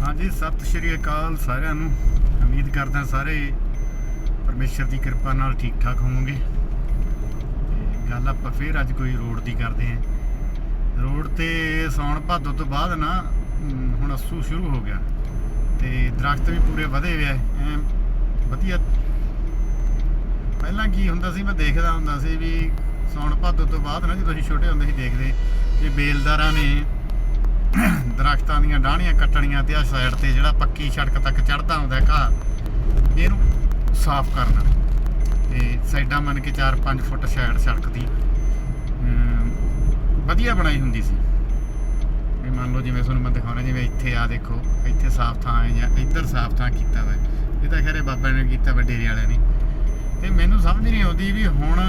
ਹਾਂਜੀ, ਸਤਿ ਸ਼੍ਰੀ ਅਕਾਲ ਸਾਰਿਆਂ ਨੂੰ। ਉਮੀਦ ਕਰਦਾ ਸਾਰੇ ਪਰਮੇਸ਼ਰ ਦੀ ਕਿਰਪਾ ਨਾਲ ਠੀਕ ਠਾਕ ਹੋਵੋਗੇ। ਤੇ ਗੱਲ ਆਪਾਂ ਫੇਰ ਅੱਜ ਕੋਈ ਰੋਡ ਦੀ ਕਰਦੇ ਆਂ ਰੋਡ ਤੇ ਸੌਣ ਭਾਦੋ ਤੋਂ ਬਾਅਦ ਨਾ ਹੁਣ ਅਸੂ ਸ਼ੁਰੂ ਹੋ ਗਿਆ। ਤੇ ਦਰਖਤ ਵੀ ਪੂਰੇ ਵਧੇ ਹੋਏ ਐ ਐਂ ਵਧੀਆ। ਪਹਿਲਾਂ ਕੀ ਹੁੰਦਾ ਸੀ, ਮੈਂ ਦੇਖਦਾ ਹੁੰਦਾ ਸੀ ਵੀ ਸੌਣ ਭਾਦੋ ਤੋਂ ਬਾਅਦ ਨਾ ਜਦੋਂ ਅਸੀਂ ਛੋਟੇ ਹੁੰਦੇ ਸੀ ਦੇਖਦੇ ਕਿ ਬੇਲਦਾਰਾਂ ਨੇ ਦਰਖਤਾਂ ਦੀਆਂ ਡਾਹਣੀਆਂ ਕੱਟਣੀਆਂ ਤੇ ਆ ਸਾਈਡ ਤੇ ਜਿਹੜਾ ਪੱਕੀ ਸੜਕ ਤੱਕ ਚੜਦਾ ਹੁੰਦਾ ਘਾਹ, ਇਹਨੂੰ ਸਾਫ਼ ਕਰਨਾ। ਤੇ ਸਾਈਡਾਂ ਮੰਨ ਕੇ 4-5 ਫੁੱਟ ਸਾਈਡ ਸੜਕ ਦੀ। ਵਧੀਆ ਬਣਾਈ ਹੁੰਦੀ ਸੀ। ਵੀ ਮੰਨ ਲਓ ਜਿਵੇਂ ਤੁਹਾਨੂੰ ਮੈਂ ਦਿਖਾਉਣਾ, ਜਿਵੇਂ ਇੱਥੇ ਆ ਦੇਖੋ, ਇੱਥੇ ਸਾਫ਼ ਥਾਂ ਹੈ ਜਾਂ ਇੱਧਰ ਸਾਫ਼ ਥਾਂ ਕੀਤਾ ਵਾ। ਇਹ ਤਾਂ ਖੈਰੇ ਬਾਬਾ ਨੇ ਕੀਤਾ ਵਾ ਡੇਰੇ ਵਾਲਿਆਂ ਨੇ। ਤੇ ਮੈਨੂੰ ਸਮਝ ਨਹੀਂ ਆਉਂਦੀ ਵੀ ਹੁਣ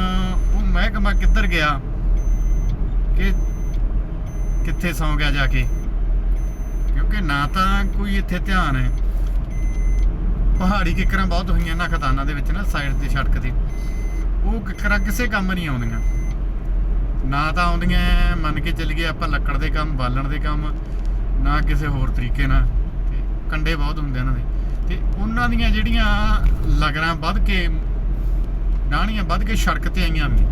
ਉਹ ਮਹਿਕਮਾ ਕਿੱਧਰ ਗਿਆ, ਕਿ ਕਿੱਥੇ ਸੌਂ ਗਿਆ ਜਾ ਕੇ। ਕਿਉਂਕਿ ਨਾ ਤਾਂ ਕੋਈ ਇੱਥੇ ਧਿਆਨ ਹੈ। ਪਹਾੜੀ ਕਿਕਰਾਂ ਬਹੁਤ ਹੋਈਆਂ ਨਾ ਖਤਾਨਾਂ ਦੇ ਵਿੱਚ ਨਾ, ਸਾਈਡ ਤੇ, ਸੜਕ ਤੇ। ਉਹ ਕਿਕਰਾਂ ਕਿਸੇ ਕੰਮ ਨਹੀਂ ਆਉਂਦੀਆਂ। ਨਾ ਤਾਂ ਆਉਂਦੀਆਂ, ਮੰਨ ਕੇ ਚੱਲ ਗਏ ਆਪਾਂ ਲੱਕੜ ਦੇ ਕੰਮ, ਬਾਲਣ ਦੇ ਕੰਮ, ਨਾ ਕਿਸੇ ਹੋਰ ਤਰੀਕੇ ਨਾਲ। ਤੇ ਕੰਡੇ ਬਹੁਤ ਹੁੰਦੇ ਉਹਨਾਂ ਦੇ। ਤੇ ਉਹਨਾਂ ਦੀਆਂ ਜਿਹੜੀਆਂ ਲਗਰਾਂ ਵੱਧ ਕੇ, ਡਾਹਣੀਆਂ ਵੱਧ ਕੇ ਸੜਕ ਤੇ ਆਈਆਂ ਨੇ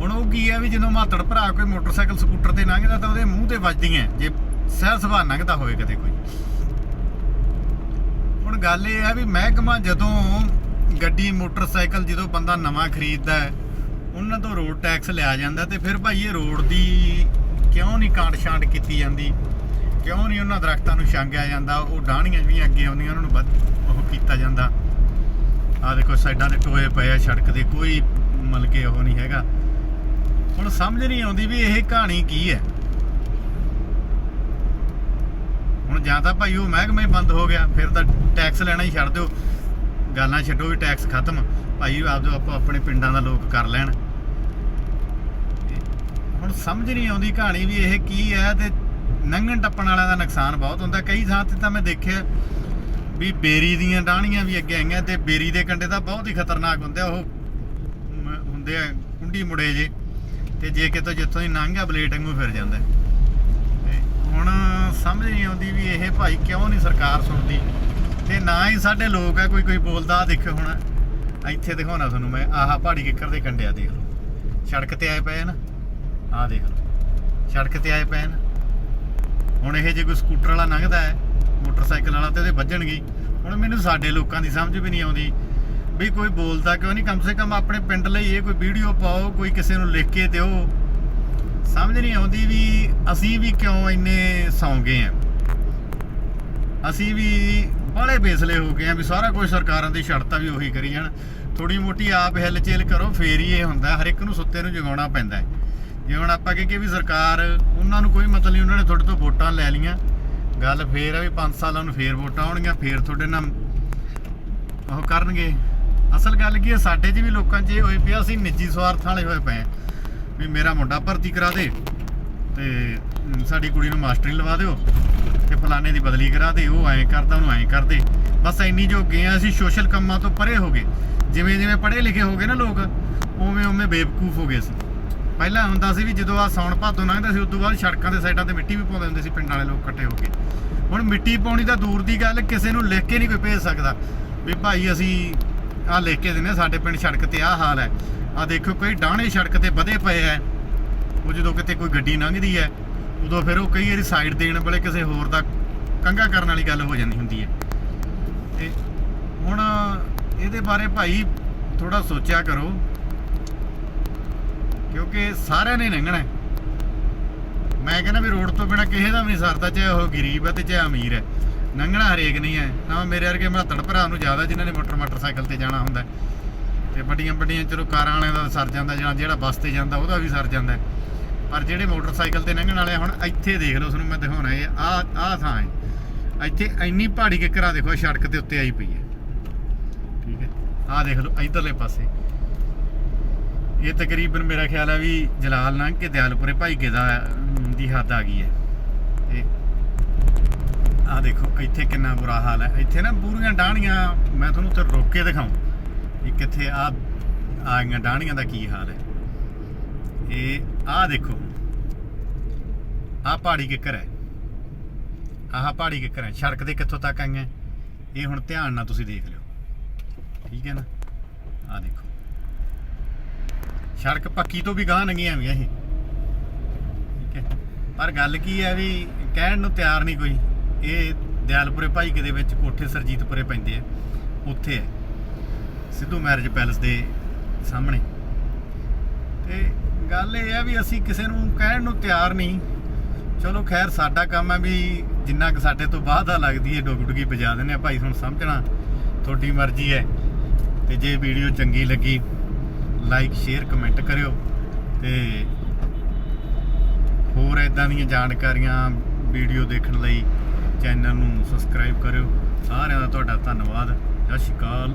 ਹੁਣ ਉਹ ਕੀ ਹੈ ਵੀ ਜਦੋਂ ਮਾਤੜ ਭਰਾ ਕੋਈ ਮੋਟਰਸਾਈਕਲ, ਸਕੂਟਰ ਤੇ ਲੰਘਦਾ ਤਾਂ ਉਹਦੇ ਮੂੰਹ ਤੇ ਵੱਜਦੀਆਂ। ਜੇ ਸਹਿ ਸੁਭਾਅ ਲੰਘਦਾ ਹੋਵੇ ਕਦੇ ਕੋਈ। ਹੁਣ ਗੱਲ ਇਹ ਹੈ ਵੀ ਮਹਿਕਮਾ ਜਦੋਂ ਗੱਡੀ, ਮੋਟਰਸਾਈਕਲ ਜਦੋਂ ਬੰਦਾ ਨਵਾਂ ਖਰੀਦਦਾ ਹੈ, ਉਹਨਾਂ ਤੋਂ ਰੋਡ ਟੈਕਸ ਲਿਆ ਜਾਂਦਾ ਤੇ ਫਿਰ ਭਾਈ ਇਹ ਰੋਡ ਦੀ ਕਿਉਂ ਨਹੀਂ ਕਾਂਡ ਛਾਂਟ ਕੀਤੀ ਜਾਂਦੀ? ਕਿਉਂ ਨਹੀਂ ਉਹਨਾਂ ਦਰਖਤਾਂ ਨੂੰ ਛਾਂਗਿਆ ਜਾਂਦਾ? ਉਹ ਡਾਹਣੀਆਂ ਜਿਹੜੀਆਂ ਅੱਗੇ ਆਉਂਦੀਆਂ, ਉਹਨਾਂ ਨੂੰ ਵੱਧ ਉਹ ਕੀਤਾ ਜਾਂਦਾ। ਆ ਦੇਖੋ ਸਾਈਡਾਂ ਤੇ ਟੋਏ ਪਏ ਆ, ਸੜਕ ਦੇ ਕੋਈ ਮਤਲਬ ਕਿ ਉਹ ਨਹੀਂ ਹੈਗਾ। ਹੁਣ ਸਮਝ ਨਹੀਂ ਆਉਂਦੀ ਵੀ ਇਹ ਕਹਾਣੀ ਕੀ ਹੈ। ਹੁਣ ਜਾਂ ਤਾਂ ਭਾਈ ਉਹ ਮਹਿਕਮਾ ਹੀ ਬੰਦ ਹੋ ਗਿਆ, ਫਿਰ ਤਾਂ ਟੈਕਸ ਲੈਣਾ ਹੀ ਛੱਡ ਦਿਓ। ਗੱਲਾਂ ਛੱਡੋ ਵੀ ਟੈਕਸ ਖਤਮ। ਭਾਈ ਆਪਦੇ ਆਪੋ ਆਪਣੇ ਪਿੰਡਾਂ ਦਾ ਲੋਕ ਕਰ ਲੈਣ। ਹੁਣ ਸਮਝ ਨਹੀਂ ਆਉਂਦੀ ਕਹਾਣੀ ਵੀ ਇਹ ਕੀ ਹੈ ਤੇ ਨੰਗਣ ਟੱਪਣ ਵਾਲਿਆਂ ਦਾ ਨੁਕਸਾਨ ਬਹੁਤ ਹੁੰਦਾ। ਕਈ ਥਾਂ ਤੇ ਤਾਂ ਮੈਂ ਦੇਖਿਆ ਵੀ ਬੇਰੀ ਦੀਆਂ ਡਾਹਣੀਆਂ ਵੀ ਅੱਗੇ ਆਈਆਂ ਤੇ ਬੇਰੀ ਦੇ ਕੰਡੇ ਤਾਂ ਬਹੁਤ ਹੀ ਖਤਰਨਾਕ ਹੁੰਦੇ ਆ। ਉਹ ਹੁੰਦੇ ਆ ਕੁੰਡੀ ਮੁੜੇ ਜੇ। ਤੇ ਜੇ ਕਿਤੋਂ ਜਿੱਥੋਂ ਦੀ ਲੰਘਿਆ ਬਲੇਡ ਵਾਂਗੂ ਫਿਰ ਜਾਂਦਾ। ਹੁਣ ਸਮਝ ਨਹੀਂ ਆਉਂਦੀ ਵੀ ਇਹ ਭਾਈ ਕਿਉਂ ਨਹੀਂ ਸਰਕਾਰ ਸੁਣਦੀ। ਤੇ ਨਾ ਹੀ ਸਾਡੇ ਲੋਕ ਆ ਕੋਈ ਕੋਈ ਬੋਲਦਾ ਆਹ ਦੇਖੋ ਹੁਣ। ਇੱਥੇ ਦਿਖਾਉਣਾ ਤੁਹਾਨੂੰ ਮੈਂ, ਆਹ ਪਹਾੜੀ ਕਿੱਕਰ ਦੇ ਕੰਡੇ ਦੇਖ ਲਓ। ਸੜਕ ਤੇ ਆਏ ਪਏ ਨਾ ਆਹ ਦੇਖ ਲਓ। ਸੜਕ ਤੇ ਆਏ ਪਏ ਨਾ ਹੁਣ ਇਹ ਜੇ ਕੋਈ ਸਕੂਟਰ ਵਾਲਾ ਲੰਘਦਾ ਹੈ, ਮੋਟਰਸਾਈਕਲ ਵਾਲਾ, ਤੇ ਉਹਦੇ ਵੱਜਣਗੇ। ਹੀ। ਹੁਣ ਮੈਨੂੰ ਸਾਡੇ ਲੋਕਾਂ ਦੀ ਸਮਝ ਵੀ ਨਹੀਂ ਆਉਂਦੀ ਵੀ ਕੋਈ ਬੋਲਦਾ ਕਿਉਂ ਨਹੀਂ? ਕਮ ਸੇ ਕਮ ਆਪਣੇ ਪਿੰਡ ਲਈ ਇਹ ਕੋਈ ਵੀਡੀਓ ਪਾਓ, ਕੋਈ ਕਿਸੇ ਨੂੰ ਲਿਖ ਕੇ ਦਿਓ। ਸਮਝ ਨਹੀਂ ਆਉਂਦੀ ਵੀ ਅਸੀਂ ਵੀ ਕਿਉਂ ਇੰਨੇ ਸੌਂਗੇ ਆ? ਅਸੀਂ ਵੀ ਬੜੇ ਬੇਸਲੇ ਹੋ ਗਏ ਆ ਵੀ ਸਾਰਾ ਕੁਝ ਸਰਕਾਰਾਂ ਦੀ ਸ਼ਰਤਾਂ ਵੀ ਉਹੀ ਕਰੀ ਜਾਣ। ਥੋੜੀ ਮੋਟੀ ਆਪ ਹਿਲਚੇਲ ਕਰੋ, ਫੇਰ ਹੀ ਇਹ ਹੁੰਦਾ, ਹਰ ਇੱਕ ਨੂੰ ਸੁੱਤੇ ਨੂੰ ਜਗਾਉਣਾ ਪੈਂਦਾ ਹੈ। ਜੇ ਹੁਣ ਆਪਾਂ ਕਹੀਏ ਵੀ ਸਰਕਾਰ, ਉਹਨਾਂ ਨੂੰ ਕੋਈ ਮਤਲਬ ਨਹੀਂ, ਉਹਨਾਂ ਨੇ ਤੁਹਾਡੇ ਤੋਂ ਵੋਟਾਂ ਲੈ ਲੀਆਂ ਗੱਲ ਫੇਰ ਆ ਵੀ 5 ਸਾਲਾਂ ਨੂੰ ਫੇਰ ਵੋਟਾਂ ਆਉਣਗੀਆਂ, ਫੇਰ ਤੁਹਾਡੇ ਨਾਲ ਉਹ ਕਰਨਗੇ। ਅਸਲ ਗੱਲ ਕੀ ਹੈ, ਸਾਡੇ 'ਚ ਵੀ ਲੋਕਾਂ 'ਚ ਇਹ ਹੋਈ ਪਿਆ, ਅਸੀਂ ਨਿੱਜੀ ਸਵਾਰਥ ਵਾਲੇ ਹੋਏ ਪਏ ਆ ਵੀ ਮੇਰਾ ਮੁੰਡਾ ਭਰਤੀ ਕਰਾ ਦੇ ਤੇ ਸਾਡੀ ਕੁੜੀ ਨੂੰ ਮਾਸਟਰੀ ਲਵਾ ਦਿਓ ਤੇ ਫਲਾਣੇ ਦੀ ਬਦਲੀ ਕਰਾ ਦੇ ਉਹ ਐਂ ਕਰਦਾ ਉਹਨੂੰ ਐਂ ਕਰਦੇ ਬਸ ਇੰਨੀ ਜੋ ਗਏ ਆ ਅਸੀਂ ਸੋਸ਼ਲ ਕੰਮਾਂ ਤੋਂ ਪਰੇ ਹੋ ਗਏ। ਜਿਵੇਂ ਜਿਵੇਂ ਪੜ੍ਹੇ ਲਿਖੇ ਹੋ ਗਏ ਨਾ ਲੋਕ ਉਵੇਂ ਉਵੇਂ ਬੇਵਕੂਫ ਹੋ ਗਏ ਸੀ ਪਹਿਲਾਂ ਹੁੰਦਾ ਸੀ ਵੀ ਜਦੋਂ ਆ ਸੌਣ ਭਾਦੋਂ ਲੰਘਦਾ ਸੀ ਉਸ ਤੋਂ ਬਾਅਦ ਸੜਕਾਂ ਦੇ ਸਾਈਡਾਂ ਤੇ ਮਿੱਟੀ ਵੀ ਪਾਉਂਦੇ ਹੁੰਦੇ ਸੀ ਪਿੰਡ ਵਾਲੇ ਲੋਕ ਇਕੱਠੇ ਹੋ ਕੇ। ਹੁਣ ਮਿੱਟੀ ਪਾਉਣੀ ਤਾਂ ਦੂਰ ਦੀ ਗੱਲ ਕਿਸੇ ਨੂੰ ਲਿਖ ਕੇ ਨਹੀਂ ਕੋਈ ਭੇਜ ਸਕਦਾ। ਵੀ ਭਾਈ ਅਸੀਂ ਆ ਲਿਖ ਕੇ ਦਿੰਦੇ ਹਾਂ, ਸਾਡੇ ਪਿੰਡ ਸੜਕ ਤੇ ਆਹ ਹਾਲ ਹੈ। ਆ ਦੇਖੋ ਕਈ ਡਾਹਣੇ ਸੜਕ ਤੇ ਵਧੇ ਪਏ ਐ। ਉਹ ਜਦੋਂ ਕਿਤੇ ਕੋਈ ਗੱਡੀ ਲੰਘਦੀ ਹੈ ਉਦੋਂ ਫਿਰ ਉਹ ਕਈ ਵਾਰੀ ਸਾਈਡ ਦੇਣ ਵਾਲੇ ਕਿਸੇ ਹੋਰ ਦਾ ਕੰਗਾ ਕਰਨ ਵਾਲੀ ਗੱਲ ਹੋ ਜਾਂਦੀ ਹੁੰਦੀ ਹੈ ਤੇ ਹੁਣ ਇਹਦੇ ਬਾਰੇ ਭਾਈ ਥੋੜਾ ਸੋਚਿਆ ਕਰੋ, ਕਿਉਂਕਿ ਸਾਰਿਆਂ ਨੇ ਲੰਘਣਾ ਮੈਂ ਕਹਿੰਦਾ ਵੀ ਰੋਡ ਤੋਂ ਬਿਨਾ ਕਿਸੇ ਦਾ ਵੀ ਨਹੀਂ ਸਰਦਾ, ਚਾਹੇ ਉਹ ਗਰੀਬ ਹੈ ਤੇ ਚਾਹੇ ਅਮੀਰ ਹੈ ਲੰਘਣਾ ਹਰੇਕ ਨਹੀਂ ਹੈ ਨਾ ਮੇਰੇ ਵਰਗੇ ਮਹੱਤੜ ਭਰਾ ਨੂੰ ਜ਼ਿਆਦਾ ਜਿਨ੍ਹਾਂ ਨੇ ਮੋਟਰ ਮੋਟਰਸਾਈਕਲ ਤੇ ਜਾਣਾ ਹੁੰਦਾ ਤੇ ਵੱਡੀਆਂ ਵੱਡੀਆਂ ਚਲੋ ਕਾਰਾਂ ਵਾਲਿਆਂ ਦਾ ਸਰ ਜਾਂਦਾ, ਜਾਂ ਜਿਹੜਾ ਬੱਸ ਤੇ ਜਾਂਦਾ, ਉਹਦਾ ਵੀ ਸਰ ਜਾਂਦਾ। ਪਰ ਜਿਹੜੇ ਮੋਟਰਸਾਈਕਲ ਤੇ ਲੰਘਣ ਵਾਲੇ ਹੁਣ ਇੱਥੇ ਦੇਖ ਲਓ, ਤੁਹਾਨੂੰ ਮੈਂ ਦਿਖਾਉਣਾ, ਇਹ ਆ ਆ ਥਾਂ ਹੈ। ਇੱਥੇ ਇੰਨੀ ਪਹਾੜੀ ਕਿਕਰਾ ਦੇਖੋ ਸੜਕ ਦੇ ਉੱਤੇ ਆਈ ਪਈ ਹੈ। ਠੀਕ ਹੈ? ਆਹ ਦੇਖ ਲਓ, ਇਧਰਲੇ ਪਾਸੇ। ਇਹ ਤਕਰੀਬਨ ਮੇਰਾ ਖਿਆਲ ਹੈ ਵੀ ਜਲਾਲ ਲੰਘ ਕੇ ਦਿਆਲਪੁਰੇ ਭਾਈ ਦਾ ਦੀ ਹੱਦ ਆ ਗਈ ਹੈ। ਤੇ ਆਹ ਦੇਖੋ, ਇੱਥੇ ਕਿੰਨਾ ਬੁਰਾ ਹਾਲ ਹੈ। ਇੱਥੇ ਨਾ ਪੂਰੀਆਂ ਡਾਹਣੀਆਂ, ਮੈਂ ਤੁਹਾਨੂੰ ਉੱਥੇ ਰੋਕ ਕੇ ਦਿਖਾਉਂ ਵੀ ਕਿੱਥੇ ਆ ਆ ਗਈਆਂ ਡਾਹਣੀਆਂ ਦਾ ਕੀ ਹਾਲ ਹੈ? ਇਹ ਆਹ ਦੇਖੋ। ਆਹ ਪਹਾੜੀ ਕਿੱਕਰ ਹੈ। ਆਹ ਪਹਾੜੀ ਕਿੱਕਰ ਹੈ। ਸੜਕ ਦੇ ਕਿੱਥੋਂ ਤੱਕ ਆਈਆਂ? ਇਹ ਹੁਣ ਧਿਆਨ ਨਾਲ ਤੁਸੀਂ ਦੇਖ ਲਿਓ। ਠੀਕ ਹੈ ਨਾ? ਆਹ ਦੇਖੋ। ਸੜਕ ਪੱਕੀ ਤੋਂ ਵੀ ਗਾਂ ਨੰਗੀਆਂ ਵੀ ਇਹ। ਠੀਕ ਹੈ। ਪਰ ਗੱਲ ਕੀ ਹੈ ਵੀ ਕਹਿਣ ਨੂੰ ਤਿਆਰ ਨਹੀਂ ਕੋਈ। ਇਹ ਦਿਆਲਪੁਰੇ ਭਾਈ ਦੇ ਵਿੱਚ ਕੋਠੇ ਸਰਜੀਤਪੁਰੇ ਪੈਂਦੇ ਆ। ਉੱਥੇ ਹੈ। ਸਿੱਧੂ ਮੈਰਿਜ ਪੈਲਸ ਦੇ ਸਾਹਮਣੇ। ਤੇ ਗੱਲ ਇਹ ਹੈ ਵੀ ਅਸੀਂ ਕਿਸੇ ਨੂੰ ਕਹਿਣ ਨੂੰ ਤਿਆਰ ਨਹੀਂ। ਚਲੋ ਖੈਰ, ਸਾਡਾ ਕੰਮ ਹੈ ਵੀ ਜਿੰਨਾ ਕੁ ਸਾਡੇ ਤੋਂ ਬਾਅਦ ਆ ਲੱਗਦੀ ਹੈ ਡੁੱਗ ਡੁੱਗੀ ਵਜਾ ਦਿੰਦੇ ਆ। ਭਾਈ ਹੁਣ ਸਮਝਣਾ ਤੁਹਾਡੀ ਮਰਜ਼ੀ ਹੈ ਤੇ ਜੇ ਵੀਡੀਓ ਚੰਗੀ ਲੱਗੀ ਲਾਈਕ ਸ਼ੇਅਰ ਕਮੈਂਟ ਕਰਿਓ। ਤੇ ਹੋਰ ਇਦਾਂ ਦੀਆਂ ਜਾਣਕਾਰੀਆਂ ਵੀਡੀਓ ਦੇਖਣ ਲਈ ਚੈਨਲ ਨੂੰ ਸਬਸਕ੍ਰਾਈਬ ਕਰਿਓ। ਸਾਰਿਆਂ ਦਾ ਤੁਹਾਡਾ ਧੰਨਵਾਦ। ਸਤਿ ਸ਼੍ਰੀ ਅਕਾਲ।